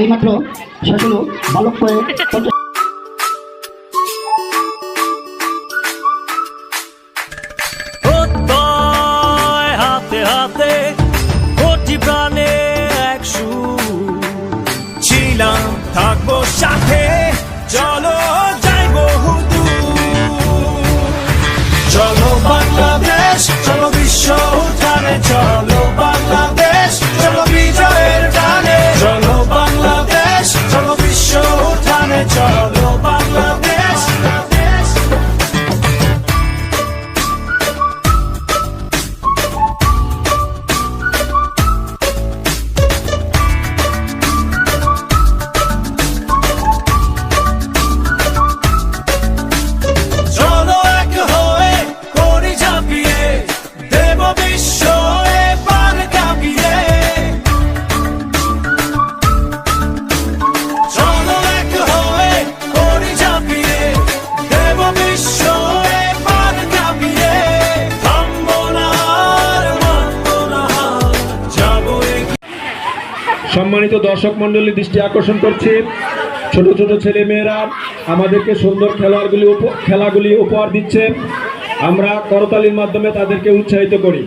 এইমাত্র শেষ বালক করে হাতে হাতে ছিলাম থাকব সাথে চলো। সম্মানিত দর্শক মন্ডলী দৃষ্টি আকর্ষণ করছে। ছোট ছোট ছেলে মেয়েরা আমাদেরকে সুন্দর খেলোয়াড়গুলি খেলাগুলি উপহার দিচ্ছে। আমরা করতালির মাধ্যমে তাদেরকে উৎসাহিত করি।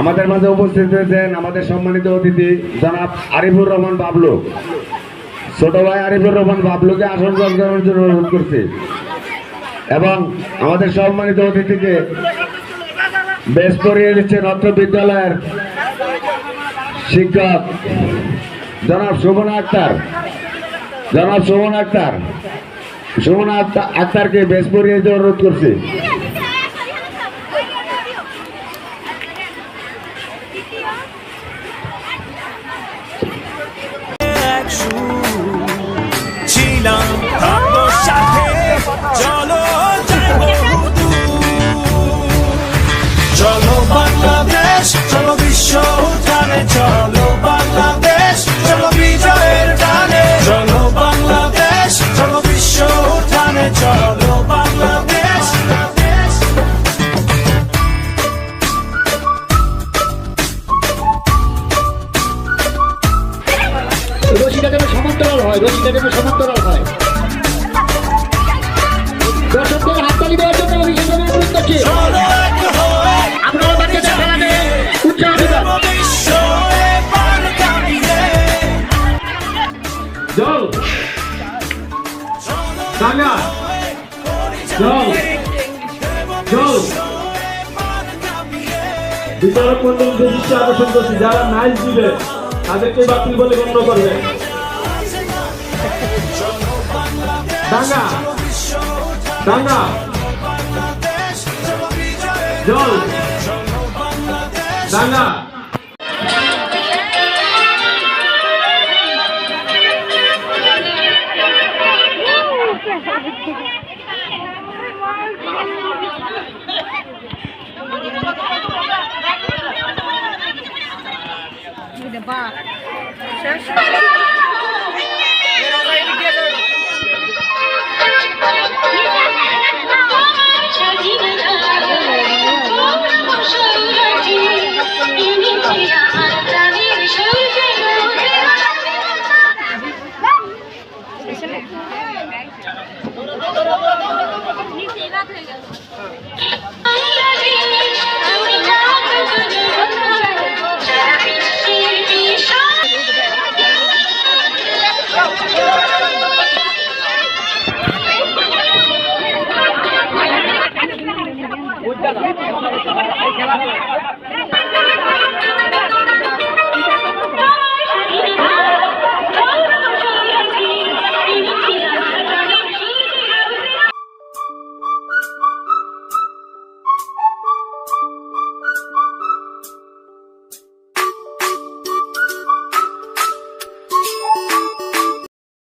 আমাদের মাঝে উপস্থিত হয়েছেন আমাদের সম্মানিত অতিথি জনাব আরিফুর রহমান বাবলু। ছোট ভাই আরিফুর রহমান বাবলুকে আসন গ্রহণের জন্য অনুরোধ করছি। এবং আমাদের সম্মানিত অতিথিকে বেশ করিয়ে দিচ্ছেন অত্র বিদ্যালয়ের শিক্ষক জনাব শোভন আক্তার। জনাব শোভন আক্তার। শোভন আক্তার- আক্তারকে বেশ পরিয়ে দিতে অনুরোধ করছি। এক হয় রশিটা হয় দর্শকদের হাততালি দেওয়ার জন্য সেজন্য অনুরোধ করছি আপনারা বাচ্চাদের খেলাকে উৎসাহ দিবেন জল। টাঙ্গা জল। জল। বিচারক মন্ডল দৃষ্টি আকর্ষণ করছি যারা নাইস দিবে তাদেরকে বাতিল বলে গণ্য করবে। টাঙ্গা টাঙ্গা জল। টাঙ্গা Ba. শেষ